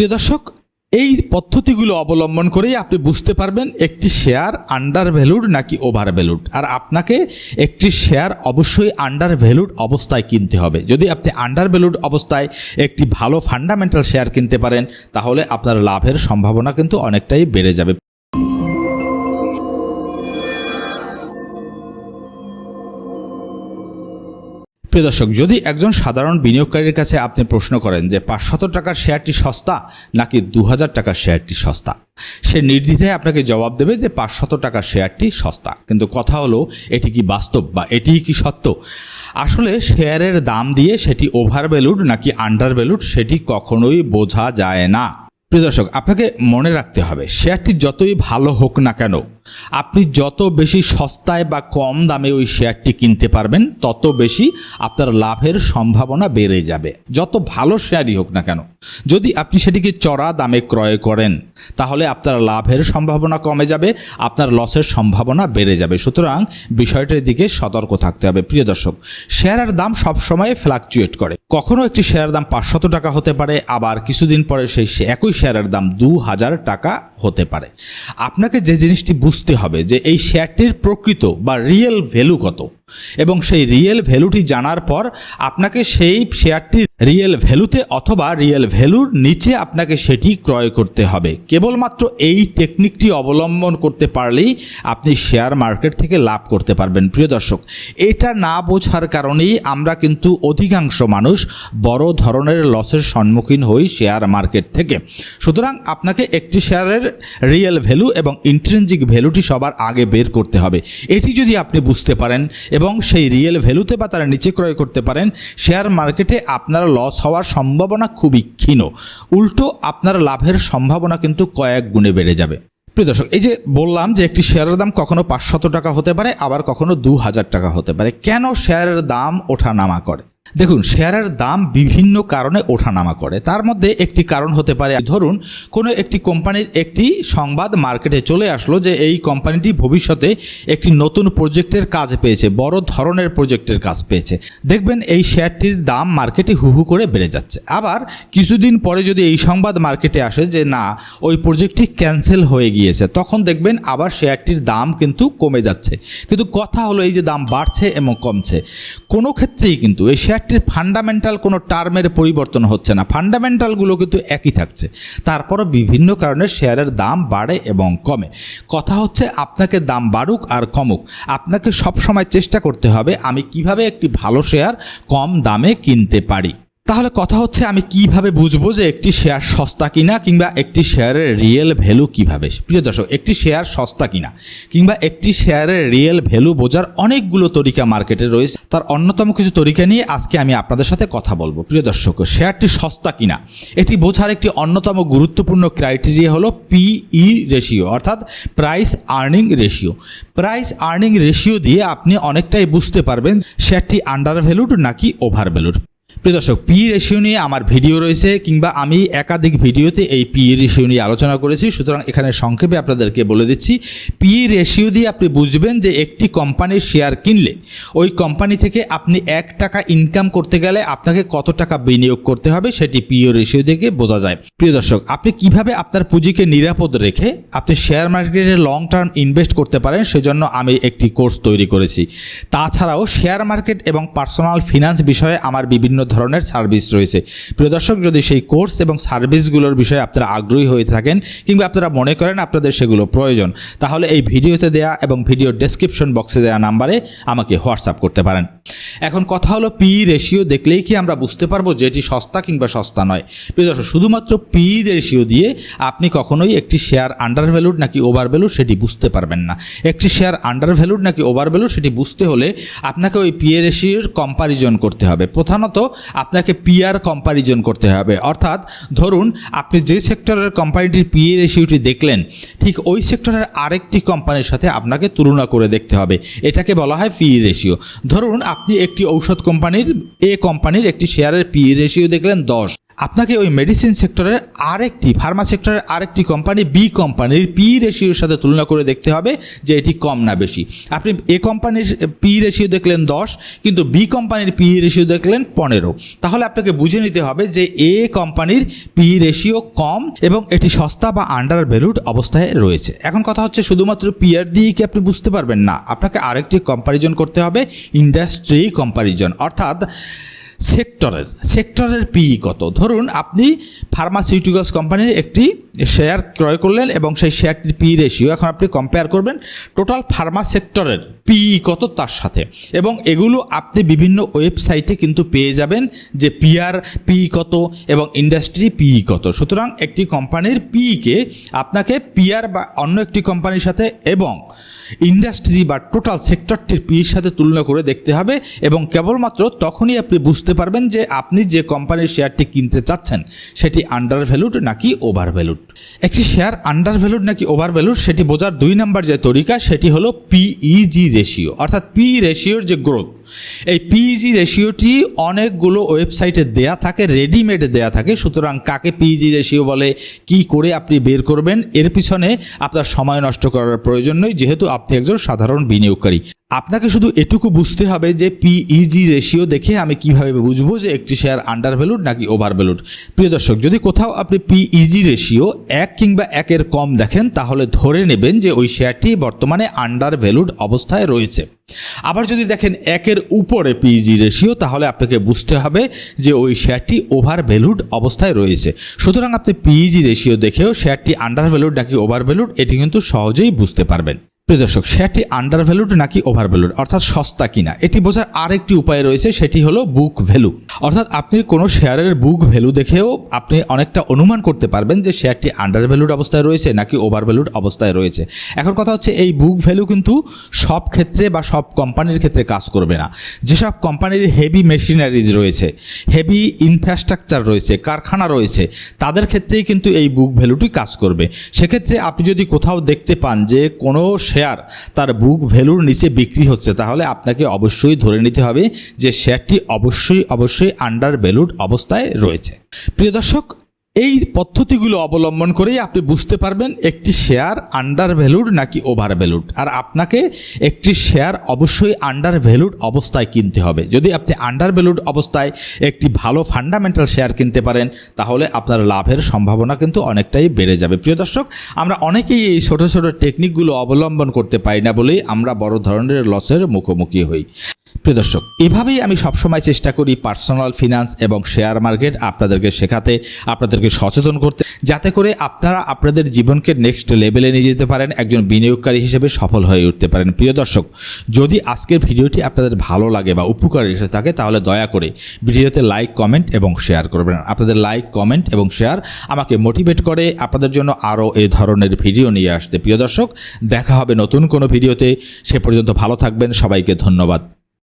প্রিয় দর্শক, এই পদ্ধতিগুলো অবলম্বন করেই আপনি বুঝতে পারবেন একটি শেয়ার আন্ডার ভ্যালুড নাকি ওভার ভ্যালুড আর আপনাকে একটি শেয়ার অবশ্যই আন্ডার ভ্যালুড অবস্থায় কিনতে হবে। যদি আপনি আন্ডার ভ্যালুড অবস্থায় একটি ভালো ফান্ডামেন্টাল শেয়ার কিনতে পারেন, তাহলে আপনার লাভের সম্ভাবনা কিন্তু অনেকটাই বেড়ে যাবে। প্রিয় দর্শক, যদি একজন সাধারণ বিনিয়োগকারীর কাছে আপনি প্রশ্ন করেন যে পাঁচশত টাকার শেয়ারটি সস্তা নাকি দু হাজার টাকার শেয়ারটি সস্তা, সে নির্দ্বিধায় আপনাকে জবাব দেবে যে পাঁচশত টাকার শেয়ারটি সস্তা। কিন্তু কথা হলো, এটি কি বাস্তব বা এটিই কি সত্য? আসলে শেয়ারের দাম দিয়ে সেটি ওভার ভ্যালুড নাকি আন্ডার ভ্যালুড সেটি কখনোই বোঝা যায় না। প্রিয় দর্শক, আপনাকে মনে রাখতে হবে, শেয়ারটি যতই ভালো হোক না কেন আপনি যত বেশি সস্তায় বা কম দামে ওই শেয়ারটি কিনতে পারবেন, তত বেশি আপনার লাভের সম্ভাবনা বেড়ে যাবে। যত ভালো শেয়ারই হোক না কেন, যদি আপনি সেটিকে চড়া দামে ক্রয় করেন, তাহলে আপনার লাভের সম্ভাবনা কমে যাবে, আপনার লসের সম্ভাবনা বেড়ে যাবে। সুতরাং বিষয়টির দিকে সতর্ক থাকতে হবে। প্রিয় দর্শক, শেয়ারের দাম সবসময় ফ্লাকচুয়েট করে। কখনো একটি শেয়ারের দাম পাঁচশত টাকা হতে পারে, আবার কিছুদিন পরে সেই একই শেয়ারের দাম দু হাজার টাকা হতে পারে। আপনাকে যে জিনিসটি বুঝতে হবে যে এই শেয়ারটির প্রকৃত বা রিয়েল ভ্যালু কত। এবং সেই রিয়েল ভ্যালুটি জানার পর আপনাকে সেই শেয়ারটির রিয়েল ভ্যালুতে অথবা রিয়েল ভ্যালুর নিচে আপনাকে সেটি ক্রয় করতে হবে। কেবলমাত্র এই টেকনিকটি অবলম্বন করতে পারলেই আপনি শেয়ার মার্কেট থেকে লাভ করতে পারবেন, প্রিয় দর্শক। এটা না বোঝার কারণেই আমরা কিন্তু অধিকাংশ মানুষ বড় ধরনের লসের সম্মুখীন হই শেয়ার মার্কেট থেকে। সুতরাং আপনাকে একটি শেয়ারের রিয়েল ভ্যালু এবং ইন্ট্রেনজিক ভ্যালুটি সবার আগে বের করতে হবে। এটি যদি আপনি বুঝতে পারেন এবং সেই রিয়েল ভ্যালুতে বা তারা নিচে ক্রয় করতে পারেন শেয়ার মার্কেটে আপনার লস হওয়ার সম্ভাবনা খুবই ক্ষীণ। উল্টো আপনার লাভের সম্ভাবনা কিন্তু কয়েক গুণে বেড়ে যাবে। প্রিয় দর্শক, এই যে বললাম যে একটি শেয়ারের দাম কখনো পাঁচশত টাকা হতে পারে, আবার কখনো দু হাজার টাকা হতে পারে, কেন শেয়ারের দাম ওঠা নামা করে? দেখুন, শেয়ারের দাম বিভিন্ন কারণে ওঠানামা করে। তার মধ্যে একটি কারণ হতে পারে, ধরুন, কোনো একটি কোম্পানির একটি সংবাদ মার্কেটে চলে আসলো যে এই কোম্পানিটি ভবিষ্যতে একটি নতুন প্রজেক্টের কাজ পেয়েছে, বড় ধরনের প্রজেক্টের কাজ পেয়েছে। দেখবেন, এই শেয়ারটির দাম মার্কেটে হুহু করে বেড়ে যাচ্ছে। আবার কিছুদিন পরে যদি এই সংবাদ মার্কেটে আসে যে না, ওই প্রজেক্টটি ক্যান্সেল হয়ে গিয়েছে, তখন দেখবেন আবার শেয়ারটির দাম কিন্তু কমে যাচ্ছে। কিন্তু কথা হলো, এই যে দাম বাড়ছে এবং কমছে। কোনো ক্ষেত্রেই কিন্তু এই শেয়ারটির ফান্ডামেন্টাল কোনো টার্মের পরিবর্তন হচ্ছে না। ফান্ডামেন্টালগুলো কিন্তু একই থাকছে। তারপরও বিভিন্ন কারণে শেয়ারের দাম বাড়ে এবং কমে। কথা হচ্ছে আপনাকে দাম বাড়ুক আর কমুক। আপনাকে সবসময় চেষ্টা করতে হবে আমি কীভাবে একটি ভালো শেয়ার কম দামে কিনতে পারি। তাহলে কথা হচ্ছে আমি কীভাবে বুঝব যে একটি শেয়ার সস্তা কিনা কিংবা একটি শেয়ারের রিয়েল ভ্যালু কীভাবে? প্রিয় দর্শক, একটি শেয়ার সস্তা কিনা কিংবা একটি শেয়ারের রিয়েল ভ্যালু বোঝার অনেকগুলো তরিকা মার্কেটে রয়েছে। তার অন্যতম কিছু তরিকা নিয়ে আজকে আমি আপনাদের সাথে কথা বলব। প্রিয় দর্শক, শেয়ারটি সস্তা কিনা? এটি বোঝার একটি অন্যতম গুরুত্বপূর্ণ ক্রাইটেরিয়া হলো পিই রেশিও অর্থাৎ price earning ratio price earning ratio দিয়ে আপনি অনেকটাই বুঝতে পারবেন শেয়ারটি আন্ডার ভ্যালুড নাকি ওভার ভ্যালুড প্রিয় দর্শক পি রেশিও নিয়ে আমার ভিডিও রয়েছে কিংবা আমি একাধিক ভিডিওতে এই পি রেশিও নিয়ে আলোচনা করেছি। সুতরাং এখানে সংক্ষেপে আপনাদেরকে বলে দিচ্ছি পি রেশিও দিয়ে আপনি বুঝবেন যে একটি কোম্পানির শেয়ার কিনলে ওই কোম্পানি থেকে আপনি এক টাকা ইনকাম করতে গেলে আপনাকে কত টাকা বিনিয়োগ করতে হবে সেটি পিও রেশিও থেকে বোঝা যায়। প্রিয় দর্শক, আপনি কীভাবে আপনার পুঁজিকে নিরাপদ রেখে আপনি শেয়ার মার্কেটে লং টার্ম ইনভেস্ট করতে পারেন সেজন্য আমি একটি কোর্স তৈরি করেছি। তাছাড়াও শেয়ার মার্কেট এবং পার্সোনাল ফিনান্স বিষয়ে আমার বিভিন্ন ধরনের সার্ভিস রয়েছে। প্রিয় দর্শক, যদি সেই কোর্স এবং সার্ভিসগুলোর বিষয়ে আপনারা আগ্রহী হয়ে থাকেন কিংবা আপনারা মনে করেন আপনাদের সেগুলো প্রয়োজন, তাহলে এই ভিডিওতে দেয়া এবং ভিডিও ডেসক্রিপশন বক্সে দেওয়া নাম্বারে আমাকে হোয়াটসঅ্যাপ করতে পারেন। এখন কথা হলো পি রেশিও দেখলেই কি আমরা বুঝতে পারব যে এটি সস্তা কিংবা সস্তা নয়। প্রিয় দর্শক, শুধুমাত্র পি রেশিও দিয়ে আপনি কখনোই একটি শেয়ার আন্ডার ভ্যালুড নাকি ওভার ভ্যালুড সেটি বুঝতে পারবেন না। একটি শেয়ার আন্ডার ভ্যালুড নাকি ওভার ভ্যালুড সেটি বুঝতে হলে আপনাকে ওই পি রেশিওর কম্পারিজন করতে হবে। প্রধানত আপনাকে পিআর কম্পারিজন করতে হবে। অর্থাৎ ধরুন আপনি যে সেক্টরের কোম্পানিটির পিএ রেশিওটি দেখলেন, ঠিক ওই সেক্টরের আরেকটি কোম্পানির সাথে আপনাকে তুলনা করে দেখতে হবে। এটাকে বলা হয় পি রেশিও। ধরুন আপনি একটি ঔষধ কোম্পানির এ কোম্পানির একটি শেয়ারের পি রেশিও দেখলেন দশ। আপনাকে ওই মেডিসিন সেক্টরের আরেকটি ফার্মা সেক্টরের আরেকটি কোম্পানি বি কোম্পানির পি রেশিওর সাথে তুলনা করে দেখতে হবে যে এটি কম না বেশি। আপনি এ কোম্পানির পি রেশিও দেখলেন দশ, কিন্তু বি কোম্পানির পি রেশিও দেখলেন পনেরো। তাহলে আপনাকে বুঝে নিতে হবে যে এ কোম্পানির পি রেশিও কম এবং এটি সস্তা বা আন্ডার ভ্যালুড অবস্থায় রয়েছে। এখন কথা হচ্ছে, শুধুমাত্র পিআর দিয়ে কি আপনি বুঝতে পারবেন? না, আপনাকে আরেকটি কম্পারিজন করতে হবে ইন্ডাস্ট্রি কম্পারিজন অর্থাৎ সেক্টরের সেক্টরের পি কত? ধরুন আপনি ফার্মাসিউটিক্যালস কোম্পানির একটি শেয়ার ক্রয় করলেন এবং সেই শেয়ারটির পি রেশিও এখন আপনি কম্পেয়ার করবেন টোটাল ফার্মা সেক্টরের পি কত তার সাথে? এবং এগুলো আপনি বিভিন্ন ওয়েবসাইটে কিন্তু পেয়ে যাবেন যে পিআর পি কত এবং ইন্ডাস্ট্রি পি কত। সুতরাং একটি কোম্পানির পিকে আপনাকে পিআর বা অন্য একটি কোম্পানির সাথে এবং ইন্ডাস্ট্রি বা টোটাল সেক্টরটির পির সাথে তুলনা করে দেখতে হবে এবং কেবলমাত্র তখনই আপনি বুঝতে পারবেন যে আপনি যে কোম্পানির শেয়ারটি কিনতে চাচ্ছেন, সেটি আন্ডার ভ্যালুড নাকি ওভার ভ্যালুড একটি শেয়ার আন্ডার ভ্যালুড নাকি ওভার ভ্যালুড সেটি বোঝার দুই নাম্বার যে তরিকা, সেটি হলো পিইজি রেশিও অর্থাৎ পি রেশিওর যে গ্রোথ এই পিইজি রেশিওটি অনেকগুলো ওয়েবসাইটে দেয়া থাকে রেডিমেড দেয়া থাকে। সুতরাং কাকে পিইজি রেশিও বলে, কি করে আপনি বের করবেন, এর পিছনে আপনার সময় নষ্ট করার প্রয়োজন নেই, যেহেতু আপনি একজন সাধারণ বিনিয়োগকারী। আপনাকে শুধু এটুকু বুঝতে হবে যে পিইজি রেশিও দেখে আমি কীভাবে বুঝব যে একটি শেয়ার আন্ডার ভ্যালুড নাকি ওভার ভ্যালুড প্রিয় দর্শক, যদি কোথাও আপনি পিইজি রেশিও এক কিংবা একের কম দেখেন, তাহলে ধরে নেবেন যে ওই শেয়ারটি বর্তমানে আন্ডার ভ্যালুড অবস্থায় রয়েছে। আবার যদি দেখেন একের উপরে পিজি রেশিও তাহলে আপনাকে বুঝতে হবে যে ওই শেয়ারটি ওভার ভ্যালুড অবস্থায় রয়েছে। সুতরাং আপনি পিজি রেশিও দেখেও শেয়ারটি আন্ডার ভ্যালুড নাকি ওভার ভ্যালুড এটি কিন্তু সহজেই বুঝতে পারবেন। প্রিয় দর্শক শেয়ারটি আন্ডার ভ্যালুড নাকি ওভার ভ্যালুড অর্থাৎ সস্তা কিনা? এটি বোঝার আরেকটি উপায় রয়েছে, সেটি হলো বুক ভ্যালু অর্থাৎ আপনি কোনো শেয়ারের বুক ভ্যালু দেখেও আপনি অনেকটা অনুমান করতে পারবেন যে শেয়ারটি আন্ডার ভ্যালুড অবস্থায় রয়েছে নাকি ওভার ভ্যালুড অবস্থায় রয়েছে। এখন কথা হচ্ছে, এই বুক ভ্যালু কিন্তু সব ক্ষেত্রে বা সব কোম্পানির ক্ষেত্রে কাজ করবে না। যেসব কোম্পানির হেভি মেশিনারিজ রয়েছে হেভি ইনফ্রাস্ট্রাকচার রয়েছে, কারখানা রয়েছে, তাদের ক্ষেত্রেই কিন্তু এই বুক ভ্যালুটি কাজ করবে। সেক্ষেত্রে আপনি যদি কোথাও দেখতে পান যে কোনো শেয়ার তার বুক ভ্যালুর নিচে বিক্রি হচ্ছে, তাহলে আপনাকে অবশ্যই ধরে নিতে হবে যে শেয়ারটি অবশ্যই অবশ্যই আন্ডার ভ্যালুড অবস্থায় রয়েছে। প্রিয় দর্শক এই পদ্ধতিগুলো অবলম্বন করেই আপনি বুঝতে পারবেন একটি শেয়ার আন্ডার ভ্যালুড নাকি ওভার ভ্যালুড আর আপনাকে একটি শেয়ার অবশ্যই আন্ডার ভ্যালুড অবস্থায় কিনতে হবে। যদি আপনি আন্ডার ভ্যালুড অবস্থায় একটি ভালো ফান্ডামেন্টাল শেয়ার কিনতে পারেন, তাহলে আপনার লাভের সম্ভাবনা কিন্তু অনেকটাই বেড়ে যাবে। প্রিয় দর্শক, আমরা অনেকেই এই ছোটো ছোটো টেকনিকগুলো অবলম্বন করতে পারি না বলেই আমরা বড় ধরনের লসের মুখোমুখি হই। প্রিয় দর্শক, এভাবেই আমি সবসময় চেষ্টা করি পার্সোনাল ফিনান্স এবং শেয়ার মার্কেট আপনাদেরকে শেখাতে, আপনাদেরকে সচেতন করতে, যাতে করে আপনারা আপনাদের জীবনকে নেক্সট লেভেলে নিয়ে যেতে পারেন, একজন বিনিয়োগকারী হিসেবে সফল হয়ে উঠতে পারেন। প্রিয় দর্শক, যদি আজকের ভিডিওটি আপনাদের ভালো লাগে বা উপকার এসে থাকে, তাহলে দয়া করে ভিডিওতে লাইক কমেন্ট এবং শেয়ার করবেন। আপনাদের লাইক কমেন্ট এবং শেয়ার আমাকে মোটিভেট করে, আপনাদের জন্য আরও এই ধরনের ভিডিও নিয়ে আসতে। প্রিয় দর্শক, দেখা হবে নতুন কোনো ভিডিওতে। সে পর্যন্ত ভালো থাকবেন, সবাইকে ধন্যবাদ।